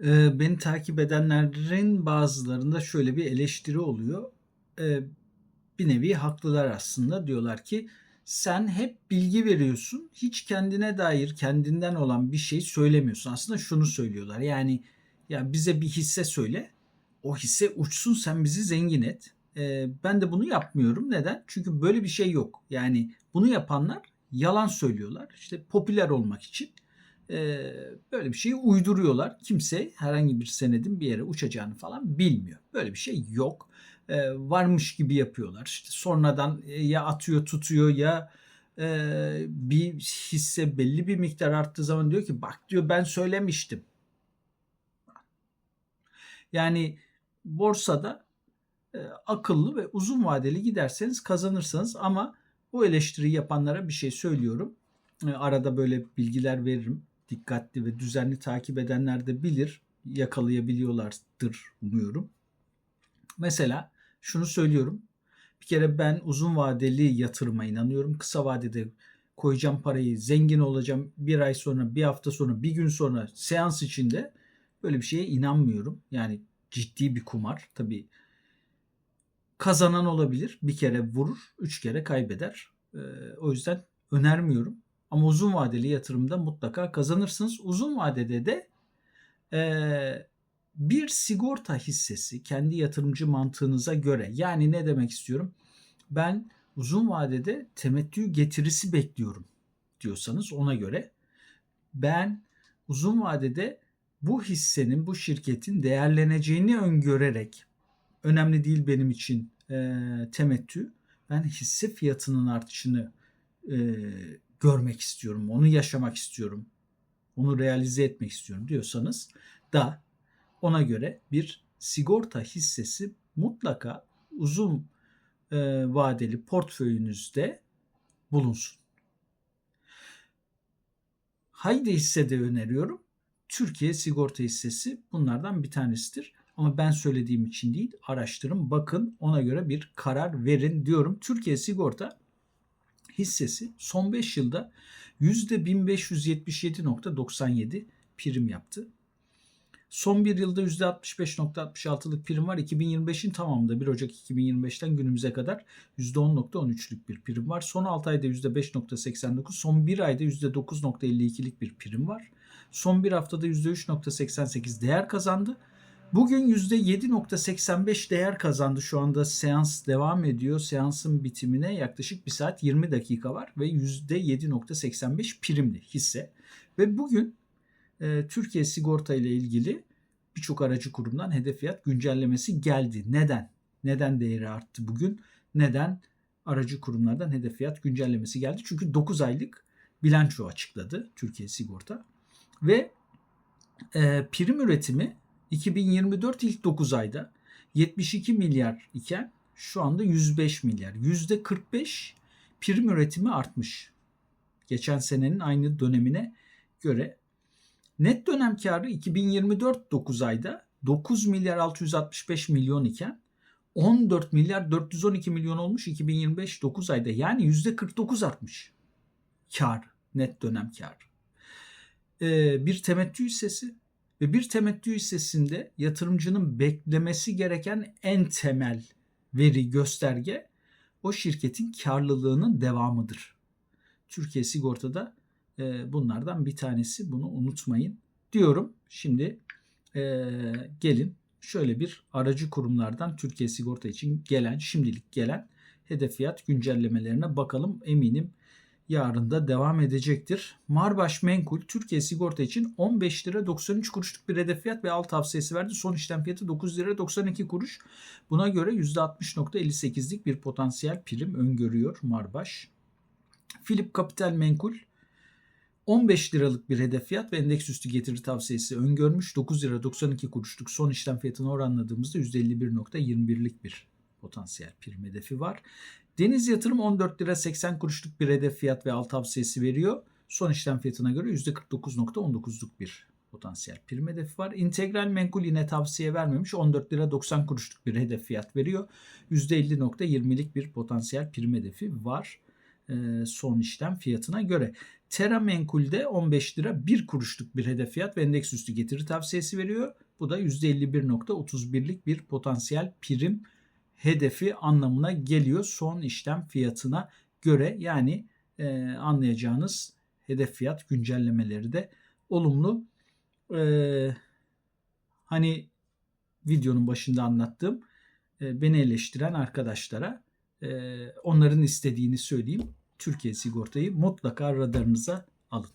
Beni takip edenlerin bazılarında şöyle bir eleştiri oluyor. Bir nevi haklılar aslında. Diyorlar ki, "Sen hep bilgi veriyorsun, hiç kendine dair, kendinden olan bir şey söylemiyorsun." Aslında şunu söylüyorlar, yani, "Ya, bize bir hisse söyle, o hisse uçsun, sen bizi zengin et." Ben de bunu yapmıyorum. Neden? Çünkü böyle bir şey yok. Yani, bunu yapanlar yalan söylüyorlar. İşte, popüler olmak için, eee, böyle bir şeyi uyduruyorlar. Kimse herhangi bir senedin bir yere uçacağını falan bilmiyor. Böyle bir şey yok. Eee, varmış gibi yapıyorlar. İşte, sonradan, eee, ya atıyor tutuyor ya, eee, bir hisse belli bir miktar arttığı zaman diyor ki, "Bak," diyor, "ben söylemiştim." Yani, borsada, eee, akıllı ve uzun vadeli giderseniz kazanırsınız ama bu eleştiriyi yapanlara bir şey söylüyorum. Eee, arada böyle bilgiler veririm. Dikkatli ve düzenli takip edenler de bilir, yakalayabiliyorlardır umuyorum. Mesela şunu söylüyorum, bir kere ben uzun vadeli yatırıma inanıyorum. Kısa vadede koyacağım parayı, zengin olacağım, 1 ay sonra, 1 hafta sonra, 1 gün sonra seans içinde böyle bir şeye inanmıyorum. Yani ciddi bir kumar. Tabii kazanan olabilir. 1 kere vurur, 3 kere kaybeder. Eee, o yüzden önermiyorum ama uzun vadeli yatırımda mutlaka kazanırsınız. Uzun vadede de, eee, bir sigorta hissesi kendi yatırımcı mantığınıza göre, yani ne demek istiyorum? Ben uzun vadede temettü getirisi bekliyorum diyorsanız ona göre, ben uzun vadede bu hissenin, bu şirketin değerleneceğini öngörerek, önemli değil benim için, eee, temettü, ben hisse fiyatının artışını, eee, görmek istiyorum, onu yaşamak istiyorum, onu realize etmek istiyorum diyorsanız da ona göre bir sigorta hissesi mutlaka uzun, eee, vadeli portföyünüzde bulunsun. Hangi hisse de öneriyorum? Türkiye Sigorta hissesi bunlardan bir tanesidir ama ben söylediğim için değil, araştırın, bakın, ona göre bir karar verin diyorum. Türkiye Sigorta hissesi son 5 yılda %1577.97 prim yaptı. Son 1 yılda %65.66'lık prim var. 2025'in tamamında 1 Ocak 2025'ten günümüze kadar %10.13'lük bir prim var. Son 6 ayda %5.89, son 1 ayda %9.52'lik bir prim var. Son 1 haftada %3.88 değer kazandı. Bugün %7.85 değer kazandı. Şu anda seans devam ediyor. Seansın bitimine yaklaşık 1 saat 20 dakika var ve %7.85 primli hisse. Ve bugün, eee, Türkiye Sigorta ile ilgili birçok aracı kurumdan hedef fiyat güncellemesi geldi. Neden? Neden değeri arttı bugün? Neden aracı kurumlardan hedef fiyat güncellemesi geldi? Çünkü 9 aylık bilanço açıkladı Türkiye Sigorta ve, eee, prim üretimi 2024 ilk 9 ayda 72 milyar iken şu anda 105 milyar. %45 prim üretimi artmış. Geçen senenin aynı dönemine göre. Net dönem kârı 2024 9 ayda 9 milyar 665 milyon iken 14 milyar 412 milyon olmuş 2025 9 ayda. Yani %49 artmış kâr, net dönem kârı. Eee, bir temettü hissesi ve bir temettü hissesinde yatırımcının beklemesi gereken en temel veri, gösterge o şirketin kârlılığının devamıdır. Türkiye Sigorta'da, eee, bunlardan bir tanesi. Bunu unutmayın diyorum. Şimdi, eee, gelin şöyle bir aracı kurumlardan Türkiye Sigorta için gelen, şimdilik gelen hedef fiyat güncellemelerine bakalım. Eminim yarın da devam edecektir. Marbaş Menkul Türkiye Sigorta için 15 lira 93 kuruşluk bir hedef fiyat ve al tavsiyesi verdi. Son işlem fiyatı 9 lira 92 kuruş. Buna göre %60.58'lik bir potansiyel prim öngörüyor Marbaş. Philip Capital Menkul 15 liralık bir hedef fiyat ve endeks üstü getiri tavsiyesi öngörmüş. 9 lira 92 kuruşluk son işlem fiyatını oranladığımızda %51.21'lik bir potansiyel prim hedefi var. Deniz Yatırım 14 lira 80 kuruşluk bir hedef fiyat ve al tavsiyesi veriyor. Son işlem fiyatına göre %49.19'luk bir potansiyel prim hedefi var. İntegral Menkul yine tavsiye vermemiş. 14 lira 90 kuruşluk bir hedef fiyat veriyor. %50.20'lik bir potansiyel prim hedefi var. Ee, son işlem fiyatına göre. Terra Menkul'de 15 lira 1 kuruşluk bir hedef fiyat ve endeks üstü getiri tavsiyesi veriyor. Bu da %51.31'lik bir potansiyel prim hedefi anlamına geliyor son işlem fiyatına göre. Yani e, anlayacağınız hedef fiyat güncellemeleri de olumlu. E, hani videonun başında anlattığım e, beni eleştiren arkadaşlara e, onların istediğini söyleyeyim. Türkiye sigortayı mutlaka radarınıza alın.